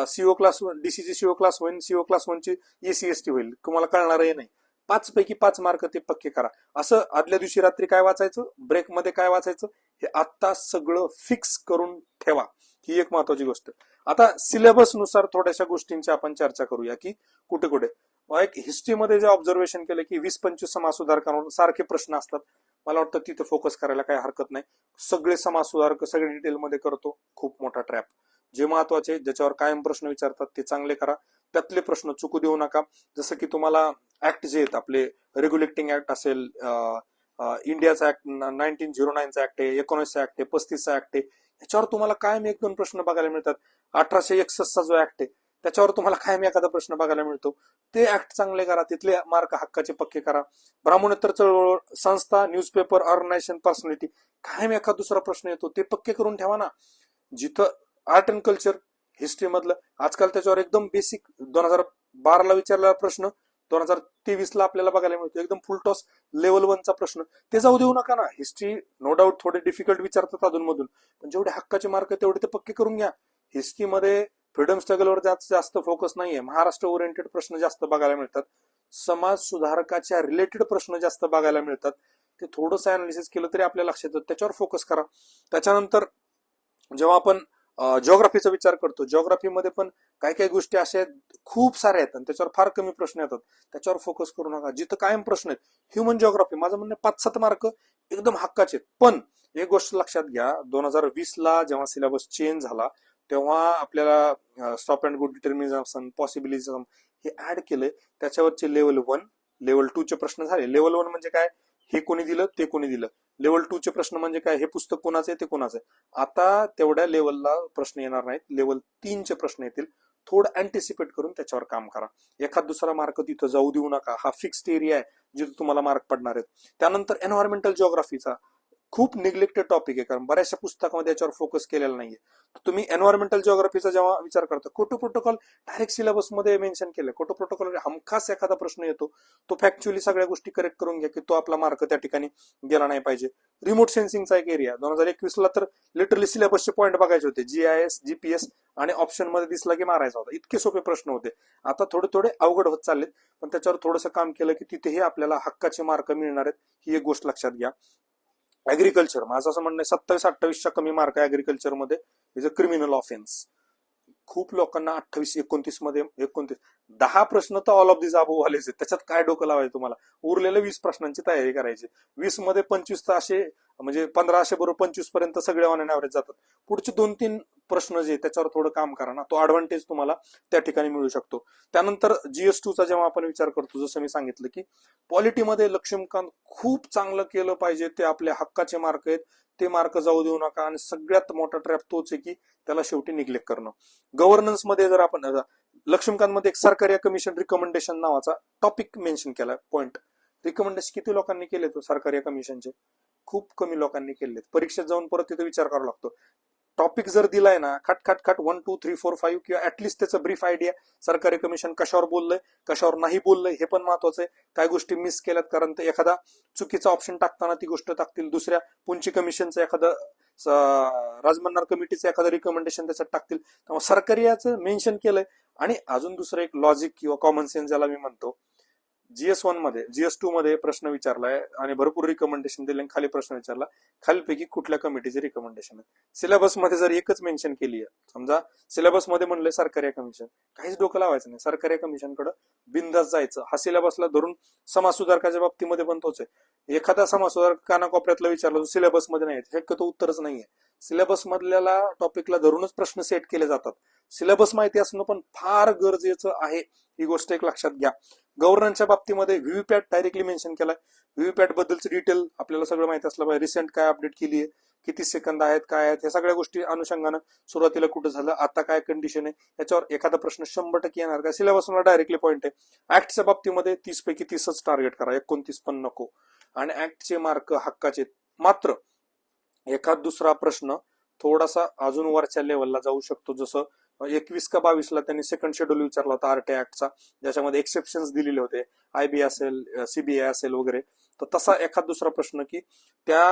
CO class one डीसीची CO class one CO class वनची एसीएसटी होईल. तुम्हाला कळणारही नाही. पाच पैकी पाच मार्क ते पक्के करा. असं आदल्या दिवशी रात्री काय वाचायचं? ब्रेकमध्ये काय वाचायचं? हे आत्ता सगळं फिक्स करून ठेवा. ही एक महत्वाची गोष्ट. आता सिलेबसनुसार थोड्याशा गोष्टींची आपण चर्चा करूया की कुठे कुठे. एक हिस्ट्रीमध्ये जे ऑब्झर्वेशन केलं की वीस पंचवीस समाज सुधारकांवर सारखे प्रश्न असतात. मला वाटतं तिथे फोकस करायला काही हरकत नाही. सगळे समाज सुधारक सगळे डिटेलमध्ये करतो. खूप मोठा ट्रॅप जे महत्त्वाचे ज्याच्यावर कायम प्रश्न विचारतात ते चांगले करा. त्यातले प्रश्न चुकू देऊ नका. जसं की तुम्हाला ऍक्ट जे आहेत आपले रेग्युलेटिंग ऍक्ट असेल इंडियाचा ऍक्ट नाईन्टीन झिरो नाईनचा ऍक्ट आहे एकोणीसचा ऍक्ट आहे पस्तीसचा ऍक्ट आहे याच्यावर तुम्हाला कायम एक दोन प्रश्न बघायला मिळतात. अठराशे एकसष्टचा जो ऍक्ट आहे त्याच्यावर तुम्हाला कायम एखादा प्रश्न बघायला मिळतो. ते ऍक्ट चांगले करा तिथले मार्क हक्काचे पक्के करा. ब्राह्मणोत्तर चळवळ संस्था न्यूजपेपर ऑर्गनायझेशन पर्सनॅलिटी कायम एखादा दुसरा प्रश्न येतो ते पक्के करून ठेवा ना. जिथं आर्ट अँड कल्चर हिस्ट्री मधलं आजकाल त्याच्यावर एकदम बेसिक दोन हजार बाराला विचारलेला प्रश्न दोन हजार तेवीस ला आपल्याला बघायला मिळतो. एकदम फुल टॉस लेवल वनचा प्रश्न. ते जाऊ देऊ नका ना. हिस्ट्री नो डाऊट थोडे डिफिकल्ट विचारतात अधूनमधून. पण जेवढे हक्काचे मार्क तेवढे ते पक्के करून घ्या. हिस्ट्रीमध्ये फ्रीडम स्ट्रगलवर जास्त जास्त फोकस नाहीये. महाराष्ट्र ओरिएंटेड प्रश्न जास्त बघायला मिळतात. समाज सुधारकाच्या रिलेटेड प्रश्न जास्त बघायला मिळतात. ते थोडंसं अनालिसिस केलं तरी आपल्या लक्षात येतं. त्याच्यावर फोकस करा. त्याच्यानंतर जेव्हा आपण जिओग्राफीचा विचार करतो. जिओग्राफीमध्ये पण काही काही गोष्टी अशा आहेत खूप साऱ्या आहेत आणि त्याच्यावर फार कमी प्रश्न येतात. त्याच्यावर फोकस करू नका. जिथं कायम प्रश्न आहेत ह्युमन जिओग्राफी माझं म्हणणं पाच सात मार्क एकदम हक्काचे आहेत. पण एक गोष्ट लक्षात घ्या दोन हजार वीस ला जेव्हा सिलेबस चेंज झाला तेव्हा आपल्याला stop and go determinism possibilism हे ऍड केलंय त्याच्यावरचे लेवल वन लेवल टू चे प्रश्न झाले. लेवल वन म्हणजे काय? हे कोणी दिलं? ते कोणी दिलं. लेवल टू चे प्रश्न म्हणजे काय? हे पुस्तक कोणाचं आहे? ते कोणाचं आहे? आता तेवढ्या लेवलला प्रश्न येणार नाहीत. लेवल तीन चे प्रश्न येतील. थोडं अँटिसिपेट करून त्याच्यावर काम करा. एखाद दुसरा मार्क तिथं जाऊ देऊ नका. हा फिक्स्ड एरिया आहे जिथे तुम्हाला मार्क पडणार आहेत. त्यानंतर एन्व्हायरमेंटल जिओग्राफीचा खूप निग्लेक्टेड टॉपिक आहे कारण बऱ्याचशा पुस्तकामध्ये याच्यावर फोकस केलेला नाहीये. तुम्ही एन्व्हायरमेंटल जिओग्राफीचा जेव्हा विचार करता कोटो प्रोटोकॉल डायरेक्ट सिलेबसमध्ये मेन्शन केलं कोटो प्रोटोकॉल हमखास एखादा प्रश्न येतो तो फॅक्च्युअली सगळ्या गोष्टी करेक्ट करून घ्या की तो आपला मार्क त्या ठिकाणी गेला नाही पाहिजे. रिमोट सेन्सिंगचा एक एरिया दोन हजार एकवीस ला तर लिटरली सिलेबसचे पॉईंट बघायचे होते. जीआयएस जीपीएस आणि ऑप्शनमध्ये दिसला की मारायचा होता. इतके सोपे प्रश्न होते. आता थोडे थोडे अवघड होत चाललेत पण त्याच्यावर थोडंसं काम केलं की तिथेही आपल्याला हक्काचे मार्क मिळणार आहेत ही एक गोष्ट लक्षात घ्या. ऍग्रिकल्चर माझं असं म्हणणं आहे सत्तावीस अठ्ठावीसच्या कमी मार्क आहे ऍग्रिकल्चरमध्ये इज अ क्रिमिनल ऑफेन्स खूप लोकांना अठ्ठावीस एकोणतीसमध्ये एकोणतीस दहा प्रश्न तर ऑल ऑफ दिस अबोव आलेच आहेत. त्याच्यात काय डोकं लावायचं तुम्हाला? उरलेल्या वीस प्रश्नांची तयारी करायची. वीसमध्ये पंचवीस तर असे म्हणजे पंधराशे बरोबर पंचवीसपर्यंत सगळे ऑन ऍव्हरेज जातात. पुढचे दोन तीन प्रश्न जे त्याच्यावर थोडं काम करा ना. तो ऍडव्हान्टेज तुम्हाला त्या ठिकाणी मिळू शकतो. त्यानंतर जीएस चा जेव्हा आपण विचार करतो जसं मी सांगितलं की पॉलिटीमध्ये लक्ष्मीकांत खूप चांगलं केलं पाहिजे. ते आपल्या हक्काचे मार्क आहेत. ते मार्क जाऊ देऊ नका आणि सगळ्यात मोठा ट्रॅप तोच आहे की त्याला शेवटी निग्लेक्ट करणं. गव्हर्नन्समध्ये जर आपण लक्ष्मीकांत मध्ये एक सरकारी कमिशन रिकमेंडेशन नावाचा टॉपिक मेन्शन केला पॉईंट रिकमेंडेशन किती लोकांनी केले तो हो सरकारी कमिशनचे खूप कमी लोकांनी केले परीक्षेत जाऊन परत तिथे विचार करावा लागतो. टॉपिक जर दिलाय ना खट खट खट one two three four five किंवा ऍटलिस्ट त्याचं ब्रीफ आयडिया सरकारी कमिशन कशावर बोललंय कशावर नाही बोललंय हे पण महत्वाचं आहे. काय गोष्टी मिस केल्यात कारण ते एखादा चुकीचा ऑप्शन टाकताना ती गोष्ट टाकतील. दुसऱ्या पुंची कमिशनचं एखादं राजमन्नार कमिटीचं एखादं रिकमेंडेशन त्याच्यात टाकतील. त्यामुळे सरकारी याचं मेन्शन केलंय. आणि अजून दुसरं एक लॉजिक किंवा कॉमन सेन्स ज्याला मी म्हणतो जीएस वनमध्ये जीएस टू मध्ये प्रश्न विचारलाय आणि भरपूर रिकमेंडेशन दिले आणि खाली प्रश्न विचारला. खालीपैकी कुठल्या कमिटीचे रिकमेंडेशन आहे सिलेबसमध्ये जर एकच मेन्शन केली आहे समजा सिलेबसमध्ये म्हणलंय सरकारी कमिशन काहीच डोकं लावायचं नाही. सरकारी कमिशनकडे बिंदास जायचं. हा सिलेबसला धरून समाज सुधारकाच्या बाबतीमध्ये पण तोच आहे. एखादा समाज सुधारक कानाकोपऱ्यातला विचारला सिलेबसमध्ये नाही. शक्यतो उत्तरच नाहीये. सिलेबस मधल्या टॉपिकला धरूनच प्रश्न सेट केले जातात. सिलेबस माहिती असणं पण फार गरजेचं आहे. ही गोष्ट एक लक्षात घ्या. गव्हर्नरच्या बाबतीमध्ये व्हीव्हीपॅट डायरेक्टली मेन्शन केलाय. व्हीव्हीपॅट बद्दलचं डिटेल आपल्याला सगळं माहिती असलं पाहिजे. रिसेंट काय अपडेट केली आहे? किती सेकंद आहेत काय आहेत? या सगळ्या गोष्टी अनुषंगानं सुरुवातीला कुठं झालं? आता काय कंडिशन आहे? याच्यावर एखादा प्रश्न शंभर टक्के येणार. का सिलेबसला डायरेक्टली पॉईंट आहे. ऍक्टच्या बाबतीमध्ये तीस पैकी तीसच टार्गेट करा. एकोणतीस पण नको. आणि ऍक्टचे मार्क हक्काचे मात्र एखाद दुसरा प्रश्न थोडासा अजून वरच्या लेवलला जाऊ शकतो. जसं म्हणजे एकवीस का बावीसला त्यांनी सेकंड शेड्यूल विचारला होता आरटी ऍक्टचा ज्याच्यामध्ये एक्सेप्शन्स दिलेले होते. आयबी असेल सीबीआय असेल वगैरे. तर तसा एखाद दुसरा प्रश्न की त्या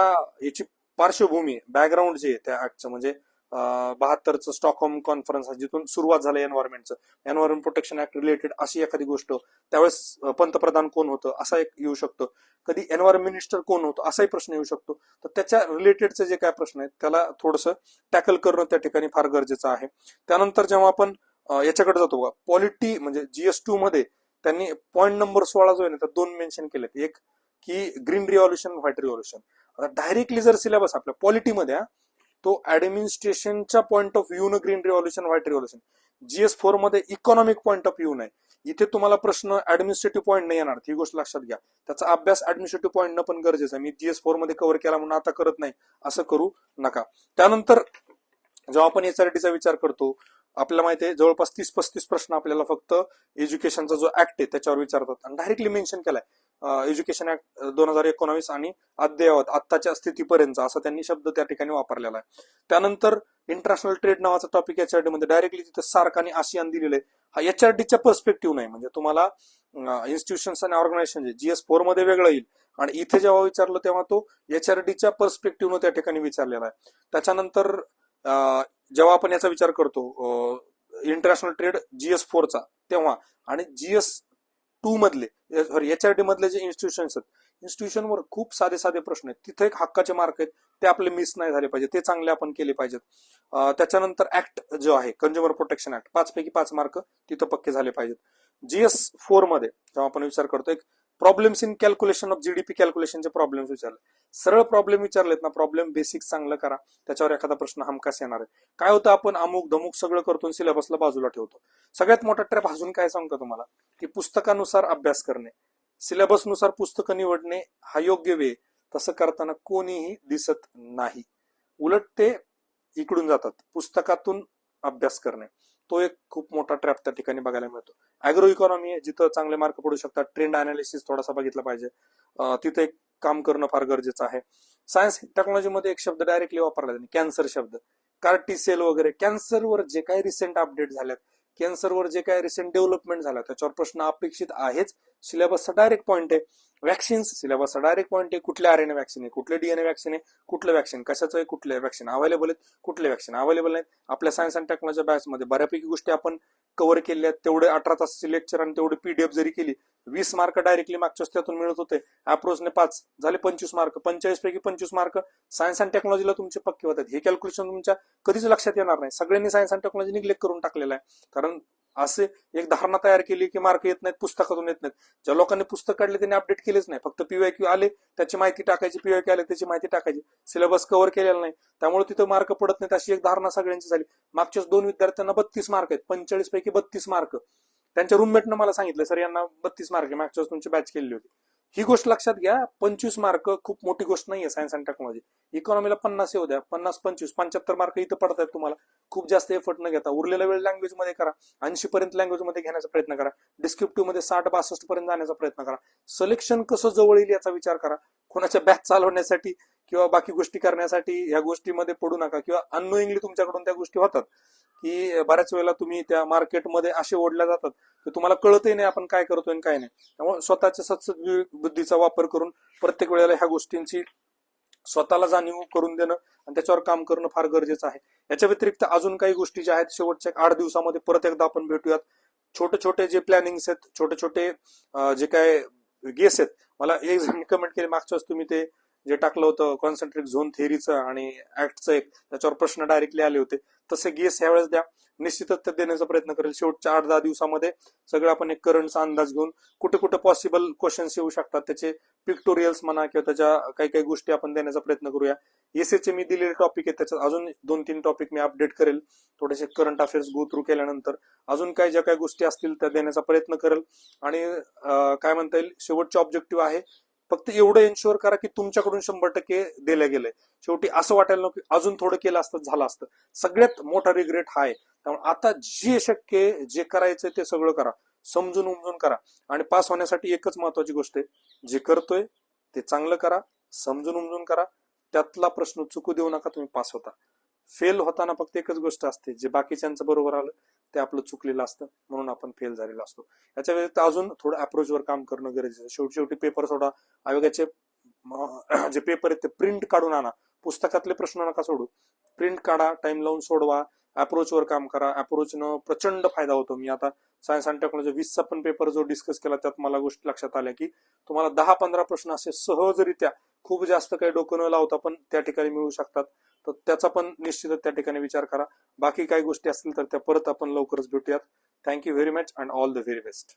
याची पार्श्वभूमी बॅकग्राऊंड जे आहे त्या ऍक्टचं म्हणजे बहात्तरचं स्टॉकहोम कॉन्फरन्स जिथून सुरुवात झालं एन्व्हायरमेंटचं. एन्व्हायरमेंट प्रोटेक्शन ऍक्ट रिलेटेड अशी एखादी गोष्ट त्यावेळेस पंतप्रधान कोण होतं असा एक येऊ शकतो. कधी एन्व्हायरमेंट मिनिस्टर कोण होतं असाही प्रश्न येऊ शकतो. तर त्याच्या रिलेटेडचे जे काय प्रश्न आहेत त्याला थोडंसं टॅकल करणं त्या ठिकाणी फार गरजेचं आहे. त्यानंतर जेव्हा आपण याच्याकडे जातो बघा पॉलिटी म्हणजे जीएस टू मध्ये त्यांनी पॉईंट नंबर सोळा जो आहे ना तर दोन मेन्शन केलेत. एक की green revolution white revolution. Directly जर सिलेबस आपल्या पॉलिटीमध्ये तो ऍडमिनिस्ट्रेशनच्या पॉईंट ऑफ व्ह्यू न green revolution white revolution GS फोरमध्ये इकॉनॉमिक पॉईंट ऑफ व्ह्यू नाही. इथे तुम्हाला प्रश्न ऍडमिनिस्ट्रेटिव्ह पॉईंट नाही येणार. ही गोष्ट लक्षात घ्या. त्याचा अभ्यास ऍडमिनिस्ट्रेटिव्ह पॉईंट न पण गरजेचं आहे. मी जीएस फोरमध्ये कव्हर केला म्हणून आता करत नाही. असं करू नका. त्यानंतर जेव्हा आपण एचआरडीचा विचार करतो आपल्याला माहिती आहे जवळपास तीस पस्तीस प्रश्न आपल्याला फक्त एज्युकेशनचा जो ऍक्ट आहे त्याच्यावर विचारतात. आणि डायरेक्टली मेन्शन केलाय. एज्युकेशन ऍक्ट दोन हजार एकोणावीस आणि अद्ययावत आत्ताच्या स्थितीपर्यंत असा त्यांनी शब्द त्या ठिकाणी वापरलेला आहे. त्यानंतर इंटरनॅशनल ट्रेड नावाचा टॉपिक एचआरडी मध्ये डायरेक्टली तिथे सार्क आणि आशियान दिलेलं आहे हा एचआरडीच्या पर्स्पेक्टिव्ह नाही म्हणजे तुम्हाला इन्स्टिट्यूशन्स आणि ऑर्गनायझेशन जीएस फोरमध्ये वेगळं येईल. आणि इथे जेव्हा विचारलं तेव्हा तो एचआरडीच्या पर्स्पेक्टिव्ह त्या ठिकाणी विचारलेला आहे. त्याच्यानंतर जेव्हा आपण याचा विचार करतो इंटरनॅशनल ट्रेड जीएस फोरचा तेव्हा. आणि जीएस टू मधले सॉरी डी मधले जे इन्स्टिट्यूशन्स आहेत इन्स्टिट्यूशनवर खूप साधे साधे प्रश्न आहेत. तिथे एक हक्काचे मार्क आहेत ते आपले मिस नाही झाले पाहिजे ते चांगले आपण केले पाहिजेत. त्याच्यानंतर ऍक्ट जो आहे कंझ्युमर प्रोटेक्शन ऍक्ट पाच पैकी पाच मार्क तिथं पक्के झाले पाहिजेत. जीएस फोरमध्ये जेव्हा आपण विचार करतो एक problems in calculation of GDP कॅल्क्युलेशनचे problems विचारले. सरळ प्रॉब्लेम विचारलेत ना प्रॉब्लेम बेसिक चांगलं करा. त्याच्यावर एखादा प्रश्न हमकास येणार आहे. काय होतं आपण अमुक धमुक सगळं करतो सिलेबसला बाजूला ठेवतो. सगळ्यात मोठा ट्रॅप अजून काय सांगतो तुम्हाला? की पुस्तकानुसार अभ्यास करणे. सिलेबसनुसार पुस्तकं निवडणे हा योग्य वे तसं करताना कोणीही दिसत नाही. उलट ते इकडून जातात. पुस्तकातून अभ्यास करणे. तो एक खूप मोठा ट्रॅप त्या ठिकाणी बघायला मिळतो. अॅग्रो इकॉनॉमी आहे जिथं चांगले मार्क पडू शकतात. ट्रेंड अनालिसिस थोडासा बघितला पाहिजे. तिथे एक काम करणं फार गरजेचं आहे. सायन्स टेक्नॉलॉजीमध्ये एक शब्द डायरेक्टली वापरला जातो कॅन्सर शब्द. कार्टी सेल वगैरे कॅन्सरवर जे काही रिसेंट अपडेट झाल्यात कॅन्सरवर जे काही रिसेंट डेव्हलपमेंट झाल्या त्याच्यावर प्रश्न अपेक्षित आहेच. सिलेबसचा डायरेक्ट पॉईंट आहे. व्हॅक्सिन सिलेबसचा डायरेक्ट पॉईंट आहे. कुठल्या आरएनए वॅक्सिन आहे? कुठले डीएनए वॅक्सिन आहे? कुठलं वॅक्सिन कशाचं आहे? कुठले व्हॅक्सिन अवेलेबल आहेत? कुठले व्हॅक्सिन अवेलेबल आहेत आपल्या सायन्स अँड टेक्नॉलॉजी बॅचमध्ये बऱ्यापैकी गोष्टी आपण कव्हर केल्या. आहेत तेवढे अठरा तासाचे लेक्चर आणि तेवढे पीडीएफ जरी केली वीस मार्क डायरेक्टली मागच्या त्यातून मिळत होते. अप्रोचने पाच झाले पंचवीस मार्क पंचेचाळीस पैकी पंचवीस मार्क सायन्स अँड टेक्नॉलॉजीला तुमचे पक्के होतात. हे कॅल्क्युलेशन तुमच्या कधीच लक्षात येणार नाही. सगळ्यांनी सायन्स अँड टेक्नॉलॉजी निग्लेक्ट करून टाकलेला आहे. कारण असे एक धारणा तयार केली की मार्क येत नाहीत पुस्तकातून येत नाहीत. ज्या लोकांनी पुस्तक काढले त्यांनी अपडेट केलेच नाही. फक्त पीवायक्यू आले त्याची माहिती टाकायची पीवायक्यू आले त्याची माहिती टाकायची. सिलेबस कव्हर केलेला नाही. त्यामुळे तिथं मार्क पडत नाहीत अशी एक धारणा सगळ्यांची झाली. मागच्याच दोन विद्यार्थ्यांना बत्तीस मार्क आहेत. पंचेचाळीस पैकी बत्तीस मार्क त्यांच्या रूममेटनं मला सांगितलं सर यांना बत्तीस मार्क आहे. मागच्या तुमची बॅच केलेली होती. ही गोष्ट लक्षात घ्या पंचवीस मार्क खूप मोठी गोष्ट नाहीये सायन्स अँड टेक्नॉलॉजी इकॉनॉमीला पन्नास येऊ द्या पन्नास पंचवीस पंच्याहत्तर मार्क इथं पडत आहेत तुम्हाला. खूप जास्त एफर्ट न घेता उरलेला वेळ लँग्वेजमध्ये करा ऐंशी पर्यंत लँग्वेजमध्ये घेण्याचा प्रयत्न करा डिस्क्रिप्टिव्हमध्ये साठ बासष्ट पर्यंत जाण्याचा प्रयत्न करा. सिलेक्शन कसं जवळ येईल याचा विचार करा. कोणाच्या बॅच चालवण्यासाठी किंवा बाकी गोष्टी करण्यासाठी ह्या गोष्टीमध्ये पडू नका किंवा अननोईंगली तुमच्याकडून त्या गोष्टी होतात. की बऱ्याच वेळेला तुम्ही त्या मार्केटमध्ये असे ओढल्या जातात की तुम्हाला कळतही नाही आपण काय करतोय आणि काय नाही. त्यामुळे स्वतःच्या सत्सद बुद्धीचा वापर करून प्रत्येक वेळेला ह्या गोष्टींची स्वतःला जाणीव करून देणं आणि त्याच्यावर काम करणं फार गरजेचं आहे. याच्या व्यतिरिक्त अजून काही गोष्टी ज्या आहेत शेवटच्या एक आठ दिवसामध्ये परत एकदा आपण भेटूयात. छोटे छोटे जे प्लॅनिंग्स आहेत छोटे छोटे जे काय गेस आहेत मला एक जण कमेंट केले मागच्या तुम्ही ते जे टाकलं होतं कॉन्सन्ट्रेट झोन थेअरीचं आणि ऍक्टचं एक त्याच्यावर प्रश्न डायरेक्टली आले होते. तसे गेस ह्यावेळेस द्या. निश्चितच ते देण्याचा प्रयत्न करेल. शेवटच्या आठ दहा दिवसामध्ये सगळं आपण एक करंटचा अंदाज घेऊन कुठे कुठे पॉसिबल क्वेश्चन्स येऊ शकतात. त्याचे पिक्टोरियल्स म्हणा किंवा त्याच्या काही काही गोष्टी आपण देण्याचा प्रयत्न करूया. एसएचे मी दिलेले टॉपिक आहेत. त्याच्यात अजून दोन तीन टॉपिक मी अपडेट करेल. थोडेसे करंट अफेअर्स गो थ्रू केल्यानंतर अजून काही ज्या काही गोष्टी असतील त्या देण्याचा प्रयत्न करेल. आणि काय म्हणता येईल? शेवटचे ऑब्जेक्टिव्ह आहे. फक्त एवढं एन्शुअर करा की तुमच्याकडून शंभर टक्के दिलं गेलंय शेवटी असं वाटायला नको की अजून थोडं केलं असतं झालं असतं. सगळ्यात मोठा रिग्रेट हा आहे. त्यामुळे आता जे शक्य आहे जे करायचंय ते सगळं करा. समजून उमजून करा. आणि पास होण्यासाठी एकच महत्वाची गोष्ट आहे. जे करतोय ते चांगलं करा. समजून उमजून करा. त्यातला प्रश्न चुकू देऊ नका तुम्ही पास होता. फेल होताना फक्त एकच गोष्ट असते जे बाकीच्यांचं बरोबर आलं ते आपलं चुकलेलं असतं म्हणून आपण फेल झालेला असतो. याच्या व्यतिरिक्त अजून थोडं अप्रोचवर काम करणं गरजेचं शेवटी शेवटी पेपर सोडा. आयोगाचे जे पेपर आहेत ते प्रिंट काढून आणा. पुस्तकातले प्रश्न नका सोडू. प्रिंट काढा टाइम लावून सोडवा. अप्रोचवर काम करा. अप्रोचनं प्रचंड फायदा होतो. मी आता सायन्स अँड टेक्नॉलॉजी वीसचा पण पेपर जो डिस्कस केला त्यात मला गोष्टी लक्षात आल्या की तुम्हाला दहा पंधरा प्रश्न असे सहजरित्या खूप जास्त काही डोकं न लावता पण त्या ठिकाणी मिळू शकतात. तर त्याचा पण निश्चितच त्या ठिकाणी विचार करा. बाकी काही गोष्टी असतील तर त्या परत आपण लवकरच भेटूयात. Thank you very much and all the very best